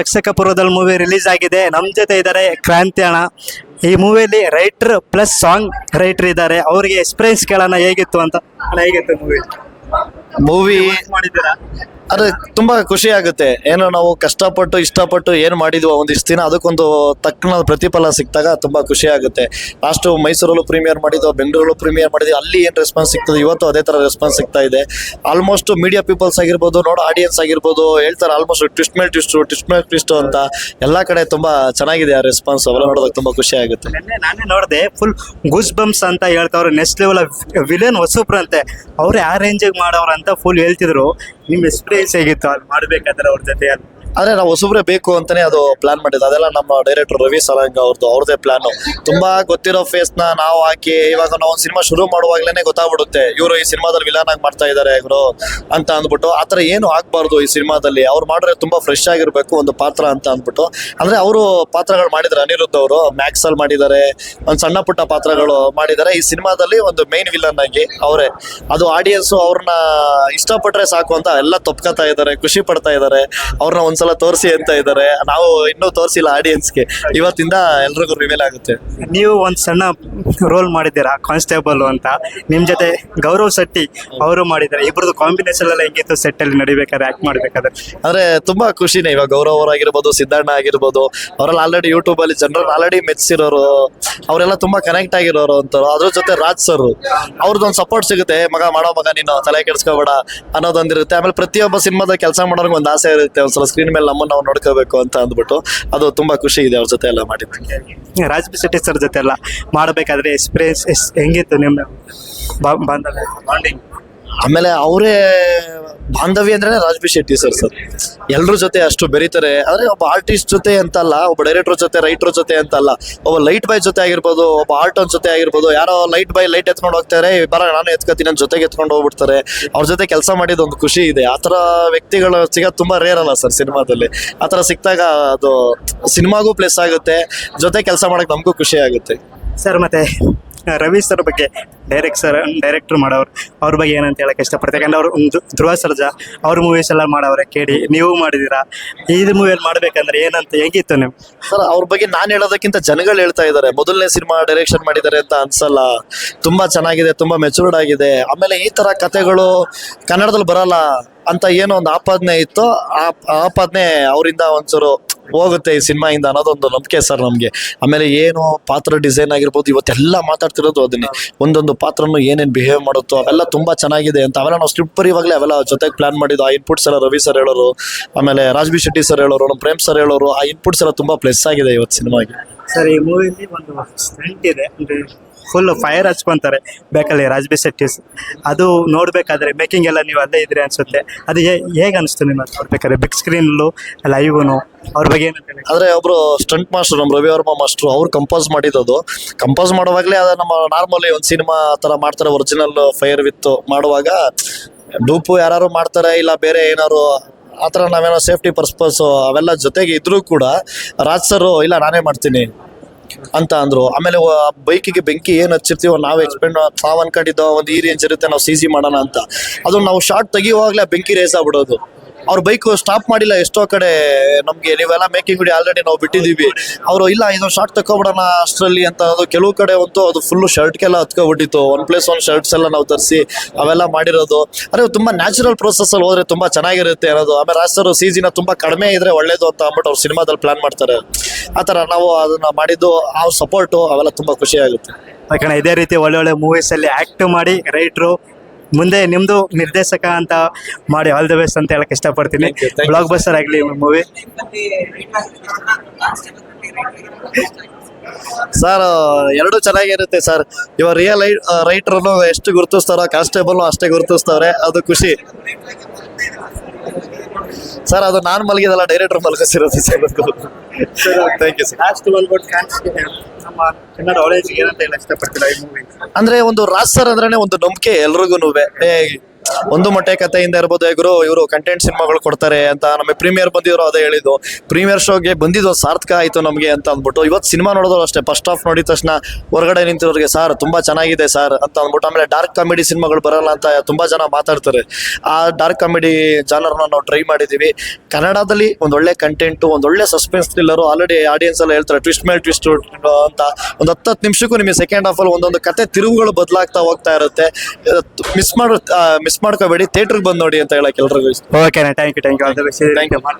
ರಕ್ಷಕಪುರದಲ್ಲಿ movie release ಆಗಿದೆ. ನಮ್ಮ ಜೊತೆ ಇದ್ದಾರೆ ಕ್ರಾಂತಿ ಅಣ್ಣ. ಈ ಮೂವಿಯಲ್ಲಿ ರೈಟರ್ ಪ್ಲಸ್ ಸಾಂಗ್ ರೈಟರ್ ಇದ್ದಾರೆ. ಅವರಿಗೆ ಎಕ್ಸ್ಪೀರಿಯನ್ಸ್ ಕೇಳೋಣ ಹೇಗಿತ್ತು ಅಂತ. ಹೇಗಿತ್ತು ಮೂವಿ ಮೂವಿ ಮಾಡಿದ್ದೀರಾ? ಅದೇ ತುಂಬಾ ಖುಷಿ ಆಗುತ್ತೆ. ಏನೋ ನಾವು ಕಷ್ಟಪಟ್ಟು ಇಷ್ಟಪಟ್ಟು ಏನು ಮಾಡಿದ್ವಿ ಒಂದಿಷ್ಟು ದಿನ ಅದಕ್ಕೊಂದು ತಕ್ಕನ ಪ್ರತಿಫಲ ಸಿಕ್ತಾಗ ತುಂಬಾ ಖುಷಿ ಆಗುತ್ತೆ. ಲಾಸ್ಟ್ ಮೈಸೂರಲ್ಲೂ ಪ್ರೀಮಿಯರ್ ಮಾಡಿದ್ವು ಬೆಂಗಳೂರಲ್ಲೂ ಪ್ರೀಮಿಯರ್ ಮಾಡಿದ್ವಿ ಅಲ್ಲಿ ಏನು ರೆಸ್ಪಾನ್ಸ್ ಸಿಗ್ತದೆ ಇವತ್ತು ಅದೇ ಥರ ರೆಸ್ಪಾನ್ಸ್ ಸಿಗ್ತಾ ಇದೆ. ಆಲ್ಮೋಸ್ಟ್ ಮೀಡಿಯಾ ಪೀಪಲ್ಸ್ ಆಗಿರ್ಬೋದು ನೋಡೋ ಆಡಿಯನ್ಸ್ ಆಗಿರ್ಬೋದು ಹೇಳ್ತಾರೆ ಆಲ್ಮೋಸ್ಟ್ ಟ್ವಿಸ್ಟ್ ಮೇಲೆ ಟ್ವಿಸ್ಟು ಟ್ವಿಸ್ಟ್ ಮೇಲೆ ಟ್ವಿಸ್ಟು ಅಂತ. ಎಲ್ಲ ಕಡೆ ತುಂಬಾ ಚೆನ್ನಾಗಿದೆ ಆ ರೆಸ್ಪಾನ್ಸ್ ಅವೆಲ್ಲ ನೋಡೋದಕ್ಕೆ ತುಂಬಾ ಖುಷಿ ಆಗುತ್ತೆ. ನೆನ್ನೆ ನಾನೇ ನೋಡಿದೆ ಫುಲ್ ಗುಸ್ ಬಂಪ್ಸ್ ಅಂತ ಹೇಳ್ತಾವ್ರೆ. ನೆಕ್ಸ್ಟ್ ಲೆವೆಲ್ ವಿಲನ್ ಹೊಸಬ್ರಂತೆ. ಅವ್ರು ಯಾವ ರೇಂಜಿಗೆ ಮಾಡೋರು ಅಂತ ಫುಲ್ ಹೇಳ್ತಿದ್ರು. ನಿಮ್ಮ ಎಕ್ಸ್ಪೀರಿಯನ್ಸ್ ಹೇಗಿತ್ತು? ಅಲ್ಲಿ ಮಾಡ್ಬೇಕಾದ್ರೆ ಅವ್ರ ಜೊತೆ ಅಲ್ಲಿ ಆದ್ರೆ ನಾವು ಹೊಸಬ್ರೆ ಬೇಕು ಅಂತಾನೆ ಅದು ಪ್ಲಾನ್ ಮಾಡಿದ್ದು. ಅದೆಲ್ಲ ನಮ್ಮ ಡೈರೆಕ್ಟರ್ ರವಿ ಸರಂಗ್ ಅವ್ರದ್ದು ಅವ್ರದೇ ಪ್ಲಾನ್ ತುಂಬಾ ಗೊತ್ತಿರೋ ಫೇಸ್ನ ನಾವು ಹಾಕಿ ಇವಾಗ ನಾವು ಒಂದು ಸಿನಿಮಾ ಶುರು ಮಾಡುವಾಗಲೇ ಗೊತ್ತಾಗ್ಬಿಡುತ್ತೆ. ಇವರು ಈ ಸಿನಿಮಾದಲ್ಲಿ ವಿಲನ್ ಆಗಿ ಮಾಡ್ತಾ ಇದ್ದಾರೆ ಇವರು ಅಂತ ಅಂದ್ಬಿಟ್ಟು. ಆತರ ಏನು ಆಗ್ಬಾರ್ದು ಈ ಸಿನಿಮಾದಲ್ಲಿ ಅವ್ರು ಮಾಡಿದ್ರೆ ತುಂಬಾ ಫ್ರೆಶ್ ಆಗಿರ್ಬೇಕು ಒಂದು ಪಾತ್ರ ಅಂತ ಅಂದ್ಬಿಟ್ಟು. ಅಂದ್ರೆ ಅವರು ಪಾತ್ರಗಳು ಮಾಡಿದ್ದಾರೆ ಅನಿರುದ್ಧ ಅವರು ಅಲ್ಲಿ ಮಾಡಿದ್ದಾರೆ, ಒಂದು ಸಣ್ಣ ಪುಟ್ಟ ಪಾತ್ರಗಳು ಮಾಡಿದ್ದಾರೆ. ಈ ಸಿನಿಮಾದಲ್ಲಿ ಒಂದು ಮೈನ್ ವಿಲನ್ ಆಗಿ ಅವರೇ. ಅದು ಆಡಿಯನ್ಸ್ ಅವ್ರನ್ನ ಇಷ್ಟಪಟ್ರೆ ಸಾಕು ಅಂತ ಎಲ್ಲ ತಪ್ಕತಾ ಇದ್ದಾರೆ ಖುಷಿ ಪಡ್ತಾ ಇದ್ದಾರೆ ಅವ್ರನ್ನ ಒಂದ್ಸಲ ತೋರಿಸಿ ಅಂತ ಇದ್ದಾರೆ ನಾವು ಇನ್ನೂ ತೋರಿಸಿಲ್ಲ ಆಡಿಯನ್ಸ್ಗೆ ಇವತ್ತಿಂದ ಎಲ್ರಿಗೂ ರಿವೀಲ್ ಆಗುತ್ತೆ. ನೀವು ಒಂದು ಸಣ್ಣ ರೋಲ್ ಮಾಡಿದ್ದೀರಾ ಕಾನ್ಸ್ಟೇಬಲ್ ಅಂತ. ನಿಮ್ಮ ಜೊತೆ ಗೌರವ್ ಶೆಟ್ಟಿ ಅವರು ಮಾಡಿದ್ದಾರೆ. ಇಬ್ಬರದು ಕಾಂಬಿನೇಷನ್ ಎಲ್ಲ ಹೆಂಗಿತ್ತು ಸೆಟ್ ಅಲ್ಲಿ ನಡಿಬೇಕಾದ್ರೆ ಆಕ್ಟ್ ಮಾಡ್ಬೇಕಾದ್ರೆ? ಅಂದ್ರೆ ತುಂಬಾ ಖುಷಿನೇ ಇವಾಗ ಗೌರವ್ ಅವರಾಗಿರ್ಬೋದು ಸಿದ್ದಣ್ಣ ಆಗಿರ್ಬೋದು. ಅವರೆಲ್ಲ ಆಲ್ರೆಡಿ ಯೂಟ್ಯೂಬ್ ಅಲ್ಲಿ ಜನರಲ್ ಆಲ್ರೆಡಿ ಮೆಚ್ಚಿರೋರು. ಅವರೆಲ್ಲ ತುಂಬಾ ಕನೆಕ್ಟ್ ಆಗಿರೋರು ಅಂತಾರೋ ಅದ್ರ ಜೊತೆ ರಾಜ್ ಸರ್ ಅವ್ರದ್ದೊಂದು ಸಪೋರ್ಟ್ ಸಿಗುತ್ತೆ. ಮಗ ಮಾಡೋ ಮಗ ನೀನು. ತಲೆ ಕೆಡಿಸ್ಕೋಬೇಡ. ಅನ್ನೋದೊಂದಿರುತ್ತೆ. ಆಮೇಲೆ ಪ್ರತಿಯೊಬ್ಬ ಸಿನಿಮಾದ ಕೆಲಸ ಮಾಡೋರ್ಗೆ ಒಂದು ಆಸೆ ಇರುತ್ತೆ. ಒಂದ್ಸಲ ಸ್ಕ್ರೀನ್ ಮೇಲೆ ನಮ್ಮನ್ನ ನಾವು ನೋಡ್ಕೋಬೇಕು ಅಂತ ಅಂದ್ಬಿಟ್ಟು ಅದು ತುಂಬಾ ಖುಷಿ ಇದೆ ಅವ್ರ ಜೊತೆ ಎಲ್ಲ ಮಾಡಿದ್ದಕ್ಕೆ. ರಾಜ್ ಬಿ ಶೆಟ್ಟಿ ಸರ್ ಜೊತೆ ಎಲ್ಲ ಮಾಡಬೇಕಾದ್ರೆ ಎಕ್ಸ್ಪೀರಿಯನ್ಸ್ ಹೆಂಗಿತ್ತು ನಿಮ್ಮ ಬಾ- ಬಾಂಧವ್ಯ? ಬಾಂಡಿಂಗ್ ಆಮೇಲೆ ಅವರೇ ಬಾಂಧವ್ಯ ಅಂದ್ರೆ ರಾಜ್ಬಿ ಶೆಟ್ಟಿ ಸರ್ ಸರ್. ಎಲ್ರ ಜೊತೆ ಅಷ್ಟು ಬೆರೀತಾರೆ. ಅಂದ್ರೆ ಒಬ್ಬ ಆರ್ಟಿಸ್ಟ್ ಜೊತೆ ಅಂತಲ್ಲ, ಒಬ್ಬ ಡೈರೆಕ್ಟರ್ ಜೊತೆ ರೈಟರ್ ಜೊತೆ ಅಂತಲ್ಲ, ಒಬ್ಬ ಲೈಟ್ ಬಾಯ್ ಜೊತೆ ಆಗಿರ್ಬೋದು, ಒಬ್ಬ ಆರ್ಟ್ ಜೊತೆ ಆಗಿರ್ಬೋದು, ಯಾರೋ ಲೈಟ್ ಬಾಯ್ ಲೈಟ್ ಎತ್ಕೊಂಡು ಹೋಗ್ತಾರೆ ಬರ, ನಾನು ಎತ್ಕೊತೀನಿ ನನ್ನ ಜೊತೆಗೆ ಎತ್ಕೊಂಡು ಹೋಗ್ಬಿಡ್ತಾರೆ. ಅವ್ರ ಜೊತೆ ಕೆಲಸ ಮಾಡಿದ ಒಂದು ಖುಷಿ ಇದೆ. ಆ ಥರ ವ್ಯಕ್ತಿಗಳು ಸಿಗೋದು ತುಂಬಾ ರೇರ್ ಅಲ್ಲ ಸರ್ ಸಿನಿಮಾದಲ್ಲಿ. ಆ ಥರ ಅದು ಸಿನಿಮಾಗೂ ಪ್ಲೇಸ್ ಆಗುತ್ತೆ. ಜೊತೆ ಕೆಲಸ ಮಾಡಕ್ ನಮಗೂ ಖುಷಿ ಆಗುತ್ತೆ. ಸರ್, ಮತ್ತೆ ರವಿ ಸರ್ ಬಗ್ಗೆ ಡೈರೆಕ್ಟ್ ಸರ್ ಡೈರೆಕ್ಟ್ರ್ ಮಾಡೋರು. ಅವ್ರ ಬಗ್ಗೆ ಏನಂತ ಹೇಳಕ್ ಇಷ್ಟಪಡ್ತಾರೆ ಯಾಕಂದ್ರೆ ಅವರು ಧ್ರುವ ಸರ್ಜಾ, ಅವ್ರ ಮೂವೀಸ್ ಎಲ್ಲ ಮಾಡವ್ರೆ, ಕೇಳಿ. ನೀವು ಮಾಡಿದ್ದೀರಾ? ಇದು ಮೂವಿಯಲ್ಲಿ ಮಾಡ್ಬೇಕಂದ್ರೆ ಏನಂತ ಹೆಂಗಿತ್ತು ನೀವು ಸರ್, ಅವ್ರ ಬಗ್ಗೆ ನಾನು ಹೇಳೋದಕ್ಕಿಂತ ಜನಗಳು ಹೇಳ್ತಾ ಇದ್ದಾರೆ. ಮೊದಲನೇ ಸಿನಿಮಾ ಡೈರೆಕ್ಷನ್ ಮಾಡಿದ್ದಾರೆ ಅಂತ ಅನ್ಸಲ್ಲ. ತುಂಬಾ ಚೆನ್ನಾಗಿದೆ, ತುಂಬಾ ಮೆಚೂರ್ಡ್ ಆಗಿದೆ. ಆಮೇಲೆ ಈ ತರ ಕತೆಗಳು ಕನ್ನಡದಲ್ಲಿ ಬರಲ್ಲ ಅಂತ ಏನೋ ಒಂದು ಆಪಾದನೆ ಇತ್ತು. ಆ ಆಪಾದನೆ ಅವರಿಂದ ಒಂಚೂರು ಹೋಗುತ್ತೆ ಈ ಸಿನಿಮಾಯಿಂದ ಅನ್ನೋದೊಂದು ನಂಬಿಕೆ ಸರ್ ನಮಗೆ. ಆಮೇಲೆ ಏನು ಪಾತ್ರ ಡಿಸೈನ್ ಆಗಿರ್ಬೋದು, ಇವತ್ತೆಲ್ಲ ಮಾತಾಡ್ತಿರೋದು ಅದನ್ನೇ. ಒಂದೊಂದು ಪಾತ್ರನು ಏನೇನು ಬಿಹೇವ್ ಮಾಡುತ್ತೋ ಅವೆಲ್ಲ ತುಂಬಾ ಚೆನ್ನಾಗಿದೆ ಅಂತ. ಅವೆಲ್ಲ ನಾವು ಸ್ಕ್ರಿಪ್ಟ್ ಬರೀವಾಗಲೇ ಅವೆಲ್ಲ ಜೊತೆಗೆ ಪ್ಲಾನ್ ಮಾಡಿದ್ದು. ಆ ಇನ್ಪುಟ್ಸ್ ಎಲ್ಲ ರವಿ ಸರ್ ಹೇಳೋರು, ಆಮೇಲೆ ರಾಜ್ಬಿ ಶೆಟ್ಟಿ ಸರ್ ಹೇಳೋರು, ನಮ್ಮ ಪ್ರೇಮ್ ಸರ್ ಹೇಳೋರು, ಆ ಇನ್ಪುಟ್ಸ್ ಎಲ್ಲ ತುಂಬಾ ಪ್ಲಸ್ ಆಗಿದೆ ಇವತ್ತು ಸಿನಿಮಾಗೆ. ಸರ್, ಈ ಮೂವಿಲಿ ಒಂದು ಸ್ಟಂಟ್ ಇದೆ. ಫುಲ್ ಫೈರ್ ಹಚ್ಕೊಂತಾರೆ ಬೇಕಲ್ಲಿ ರಾಜ್ಬಿ ಸೆಟ್ಟಿಸ್ ಅದು ನೋಡ್ಬೇಕಾದ್ರೆ ಮೇಕಿಂಗ್ ಎಲ್ಲ ನೀವು ಅಲ್ಲೇ ಇದ್ರೆ ಅನ್ಸುತ್ತೆ. ಅದು ಹೇಗೆ ಅನಿಸ್ತು ನಿಮ್ಮ ನೋಡ್ಬೇಕಾದ್ರೆ? ಬಿಗ್ ಸ್ಕ್ರೀನ್ಲು ಲೈವ್ನು ಅವ್ರ ಬಗ್ಗೆ ಆದರೆ ಒಬ್ಬರು ಸ್ಟಂಟ್ ಮಾಸ್ಟರ್ ನಮ್ಮ ರವಿ ವರ್ಮ ಮಾಸ್ಟರ್ ಅವ್ರು ಕಂಪೋಸ್ ಮಾಡಿದ್ದು ಕಂಪೋಸ್ ಮಾಡುವಾಗಲೇ ಅದು ನಮ್ಮ ನಾರ್ಮಲಿ ಒಂದು ಸಿನಿಮಾ ತರ ಮಾಡ್ತಾರೆ ಒರಿಜಿನಲ್ ಫೈರ್ ವಿತ್ ಮಾಡುವಾಗ. ಡೂಪು ಯಾರು ಮಾಡ್ತಾರೆ, ಇಲ್ಲ ಬೇರೆ ಏನಾರು, ಆ ಥರ ನಾವೇನೋ ಸೇಫ್ಟಿ ಪರ್ಪಸ್ ಅವೆಲ್ಲ ಜೊತೆಗೆ ಇದ್ರೂ ಕೂಡ ರಾಜ್ ಸರು ಇಲ್ಲ ನಾನೇ ಮಾಡ್ತೀನಿ. ಅಂತ ಅಂದ್ರು. ಆಮೇಲೆ ಬೈಕಿಗೆ ಬೆಂಕಿ ಏನ್ ಹಚ್ಚಿರ್ತೀವೋ ನಾವು ಎಕ್ಸ್ಪೆಂಡ್ ನಾವ್ ಅನ್ಕೊಂಡಿದ್ದೋ ಒಂದು ಈ ರೇಂಜ್ ಇರುತ್ತೆ, ನಾವು ಸಿ ಸಿ ಮಾಡೋಣ ಅಂತ. ಅದು ನಾವು ಶಾರ್ಟ್ ತೆಗಿಯುವಾಗಲೇ ಬೆಂಕಿ ರೇಸ್ ಆಗ್ಬಿಡೋದು. ಅವ್ರ ಬೈಕ್ ಸ್ಟಾಪ್ ಮಾಡಿಲ್ಲ, ಎಷ್ಟೋ ಕಡೆ ನಮ್ಗೆ ನೀವೆಲ್ಲ ಮೇಕಿಂಗ್ ವಿಡಿಯೋ ಆಲ್ರೆಡಿ ನಾವು ಬಿಟ್ಟಿದೀವಿ ಅವರು, ಇಲ್ಲ, ಇದೊಂದು ಶಾರ್ಟ್ ತಕೊಬಿಡೋಣ ಅಷ್ಟರಲ್ಲಿ ಅಂತ ಅದು ಕೆಲವು ಕಡೆ ಅಂತೂ ಅದು ಫುಲ್ಲು ಶರ್ಟ್ಗೆಲ್ಲ ಹತ್ಕೊಬಿಟ್ಟಿತ್ತು. ಒನ್ ಪ್ಲೇಸ್ ಒನ್ ಶರ್ಟ್ಸ್ ಎಲ್ಲ ನಾವು ತರಿಸಿ ಅವೆಲ್ಲ ಮಾಡಿರೋದು. ಅದೇ ತುಂಬಾ ನ್ಯಾಚುರಲ್ ಪ್ರೋಸೆಸ್ ಅಲ್ಲಿ ಹೋದ್ರೆ ತುಂಬಾ ಚೆನ್ನಾಗಿರುತ್ತೆ ಅನ್ನೋದು. ಆಮೇಲೆ ರಾಜ್ ಸೀಸಿನ ಜಿನ ತುಂಬಾ ಕಡಿಮೆ ಇದ್ರೆ ಒಳ್ಳೇದು ಅಂತ ಅಂದ್ಬಿಟ್ಟು ಅವ್ರು ಸಿನಿಮಾದಲ್ಲಿ ಪ್ಲಾನ್ ಮಾಡ್ತಾರೆ. ಆ ಥರ ನಾವು ಅದನ್ನ ಮಾಡಿದ್ದು ಆ ಸಪೋರ್ಟು ಅವೆಲ್ಲ ತುಂಬಾ ಖುಷಿ ಆಗುತ್ತೆ. ಯಾಕಂದ್ರೆ ಇದೇ ರೀತಿ ಒಳ್ಳೆ ಒಳ್ಳೆ ಮೂವೀಸಲ್ಲಿ ಆ್ಯಕ್ಟ್ ಮಾಡಿ ರೈಟ್ರು ಮುಂದೆ ನಿಮ್ಮದು ನಿರ್ದೇಶಕ ಅಂತ ಮಾಡಿ ಆಲ್ ದ ಬೆಸ್ಟ್ ಅಂತ ಹೇಳಕ್ ಇಷ್ಟಪಡ್ತೀನಿ. ಬ್ಲಾಕ್ ಬಸ್ಟರ್ ಆಗಲಿ ಮೂವಿ ಸರ್ ಎರಡು ಚೆನ್ನಾಗಿರುತ್ತೆ ಸರ್ ಇವಾಗ ರಿಯಲ್ ರೈಟರ್ನು ಎಷ್ಟು ಗುರುತಿಸ್ತಾರೋ ಕಾನ್ಸ್ಟೇಬಲ್ ಅಷ್ಟೇ ಗುರುತಿಸ್ತಾರೆ ಅದು ಖುಷಿ. ಸರ್ ಅದು ನಾನು ಮಲಗಿದಲ್ಲ director ಮಲಗಿಸಿರೋದು sir thank you sir last ಬಂದ್ಬಿಟ್ಟು ನಮ್ಮ ಕನ್ನಡ ಆಡಿಯನ್ಸ್ಗೆ ಏನಂತ ಹೇಳಕ್ ಇಷ್ಟಪಡ್ತೀರಾ? ಈ ಮೂವಿ ಅಂದ್ರೆ ಒಂದು ರಾಜ್ ಸರ್ ಅಂದ್ರೆ ಒಂದು ನಂಬಿಕೆ ಎಲ್ರಿಗೂ ಒಂದು ಮೊಟ್ಟೆ ಕಥೆಯಿಂದ ಇರ್ಬೋದು ಗುರು, ಇವರು ಕಂಟೆಂಟ್ ಸಿನಿಮಾಗಳು ಕೊಡ್ತಾರೆ ಅಂತ ನಮಗೆ ಪ್ರೀಮಿಯರ್ ಬಂದಿದ್ರು, ಅದೇ ಹೇಳಿದ್ದು. ಪ್ರೀಮಿಯರ್ ಶೋಗೆ ಬಂದಿದ್ದು ಸಾರ್ಥಕ ಆಯಿತು ನಮಗೆ ಅಂತ ಅಂದ್ಬಿಟ್ಟು, ಇವತ್ತು ಸಿನಿಮಾ ನೋಡಿದ್ರು ಅಷ್ಟೇ. ಫಸ್ಟ್ ಆಫ್ ನೋಡಿದ ತಕ್ಷಣ ಹೊರಗಡೆ ನಿಂತಿರೋರಿಗೆ, ಸರ್, ತುಂಬ ಚೆನ್ನಾಗಿದೆ ಸರ್ ಅಂತ ಅಂದ್ಬಿಟ್ಟು, ಆಮೇಲೆ ಡಾರ್ಕ್ ಕಾಮಿಡಿ ಸಿನಿಮಾಗಳು ಬರಲ್ಲ ಅಂತ ತುಂಬ ಜನ ಮಾತಾಡ್ತಾರೆ. ಆ ಡಾರ್ಕ್ ಕಾಮಿಡಿ ಜಾನರ್ನ ನಾವು ಟ್ರೈ ಮಾಡಿದ್ದೀವಿ. ಕನ್ನಡದಲ್ಲಿ ಒಂದೊಳ್ಳೆ ಕಂಟೆಂಟು ಒಂದೊಳ್ಳೆ ಸಸ್ಪೆನ್ಸ್ ಥ್ರಿಲ್ಲರು ಆಲ್ರೆಡಿ ಆಡಿಯನ್ಸ್ ಎಲ್ಲ ಹೇಳ್ತಾರೆ ಟ್ವಿಸ್ಟ್ ಮೇಲೆ ಟ್ವಿಸ್ಟ್ ಅಂತ. ಒಂದು ಹತ್ತು ನಿಮಿಷಕ್ಕೂ ನಿಮಗೆ ಸೆಕೆಂಡ್ ಹಾಫಲ್ಲಿ ಒಂದೊಂದು ಕತೆ ತಿರುವುಗಳು ಬದಲಾಗ್ತಾ ಹೋಗ್ತಾ ಇರುತ್ತೆ. ಮಿಸ್ ಮಾಡೋ ಮಾಡ್ಕೋಬೇಡಿ ಥಿಯೇಟರ್ಗೆ ಬಂದು ನೋಡಿ ಅಂತ ಹೇಳಕ್ ಎಲ್ರಿಗೂ ಇಷ್ಟ. ಓಕೆನಾ ಥ್ಯಾಂಕ್ ಯು ಥ್ಯಾಂಕ್ ಯು.